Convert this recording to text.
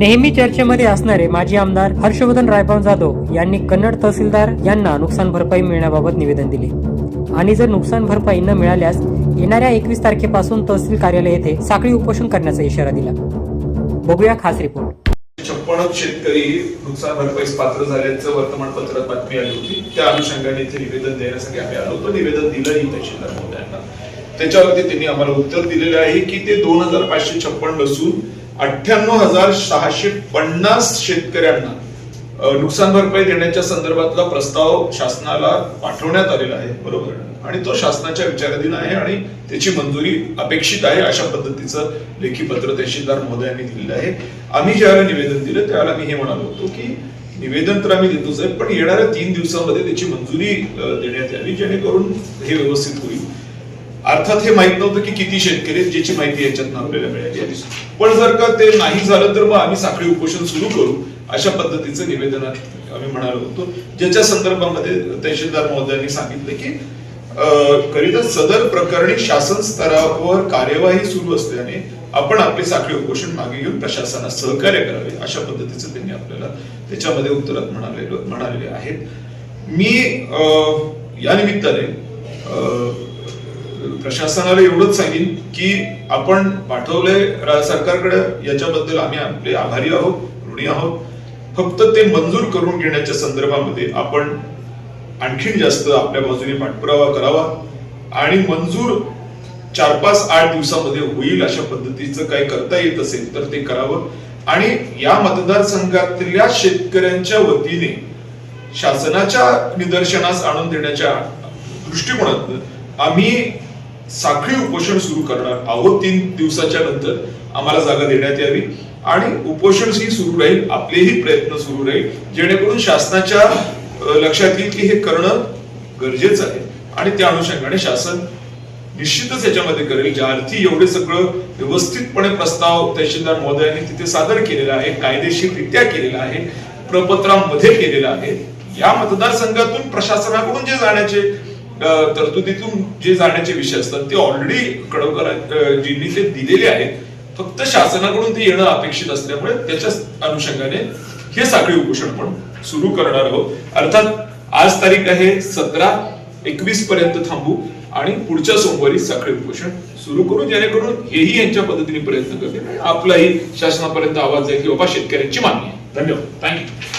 नेहमी चर्चेमध्ये असणारे माजी आमदार हर्षवर्धन रायबाब जाधव यांनी कन्नड तहसीलदार यांना नुकसान भरपाई मिळण्याबाबत निवेदन दिले. आणि जर नुकसान भरपाई न मिळाल्यास येणाऱ्या एकवीस तारखेपासून तहसील कार्यालय येथे साखळी उपोषण करण्याचा इशारा दिला. बघूया खास रिपोर्ट. छप्पन शेतकरी नुकसान भरपाईस पात्र झाल्याचं वर्तमानपत्रात बातमी आली होती. त्या अनुषंगाने इथे निवेदन देण्यासाठी आम्ही आलो होतो. निवेदन दिलंही तहसीलदार महोदयांना त्याच्यावरती त्यांनी आम्हाला उत्तर दिलेलं आहे की ते दोन हजार पाचशे छप्पन नसून अठ्ठ्याण्णव हजार सहाशे पन्नास शेतकऱ्यांना नुकसान भरपाई देण्याच्या संदर्भातला प्रस्ताव शासनाला पाठवण्यात आलेला आहे बरोबर? आणि तो शासनाच्या विचाराधीन आहे आणि त्याची मंजुरी अपेक्षित आहे अशा पद्धतीचं लेखी पत्र तहसीलदार महोदयांनी दिलेलं आहे. आम्ही ज्यावेळेला निवेदन दिलं त्यावेळेला मी हे म्हणालो होतो की निवेदन तर आम्ही देतोच आहे पण येणाऱ्या तीन दिवसामध्ये त्याची मंजुरी देण्यात यावी जेणेकरून हे व्यवस्थित होईल. अर्थात हे माहीत नव्हतं की किती शेतकरी आहेत, ज्याची माहिती याच्यात आपल्याला मिळाली आहे. पण जर का ते नाही झालं तर मग आम्ही साखळी उपोषण सुरू करू अशा पद्धतीचं निवेदनात आम्ही म्हणालो होतो ज्याच्या संदर्भामध्ये तहसीलदार महोदयांनी सांगितलं की अं, करिता सदर प्रकरणी शासन स्तरावर कार्यवाही सुरू असल्याने आपण आपले साखळी उपोषण मागे घेऊन प्रशासनास सहकार्य करावे अशा पद्धतीचं त्यांनी आपल्याला त्याच्यामध्ये उत्तरात म्हणाले म्हणालेले आहेत मी अं, या निमित्ताने प्रशासनाला एवढंच सांगेन की आपण पाठवलंय सरकारकडे याच्याबद्दल आम्ही आपले आभारी आहोत ऋणी आहोत. फक्त ते मंजूर करून घेण्याच्या संदर्भामध्ये आपण आणखीन जास्त आपल्या बाजूने पाठपुरावा करावा आणि मंजूर चार पाच आठ दिवसामध्ये होईल अशा पद्धतीचं काही करता येत असेल तर ते करावं. आणि या मतदारसंघातल्या शेतकऱ्यांच्या वतीने शासनाच्या निदर्शनास आणून देण्याच्या दृष्टिकोनातून आम्ही साखळी उपोषण सुरू करणार आहोत तीन दिवसाच्या नंतर आम्हाला जागा देण्यात यावी. आणि उपोषण ही सुरू राहील आपलेही प्रयत्न सुरू राहील जेणेकरून शासनाच्या लक्षात येईल की हे करणं गरजेचं आहे. आणि त्या अनुषंगाने शासन निश्चितच याच्यामध्ये करेल. ज्या अर्थी एवढे सगळं व्यवस्थितपणे प्रस्ताव तहसीलदार महोदयांनी तिथे सादर केलेला आहे कायदेशीररित्या केलेला आहे प्रपत्रांमध्ये केलेला आहे या मतदारसंघातून प्रशासनाकडून जे जाण्याचे तरतुदीतून जे जाण्याचे विषय असतात ते ऑलरेडी कडवकरांनी ते दिलेले आहेत. फक्त शासनाकडून ते येणं अपेक्षित असल्यामुळे त्याच्या अनुषंगाने हे साखळी उपोषण पण सुरू करणार आहोत. अर्थात आज तारीख आहे सतरा एकवीस पर्यंत थांबू आणि पुढच्या सोमवारी साखळी उपोषण सुरू करू जेणेकरून हेही यांच्या पद्धतीने प्रयत्न करतील आणि आपलाही शासनापर्यंत आवाज जाईल की बाबा शेतकऱ्यांची मागणी आहे. धन्यवाद. थँक्यू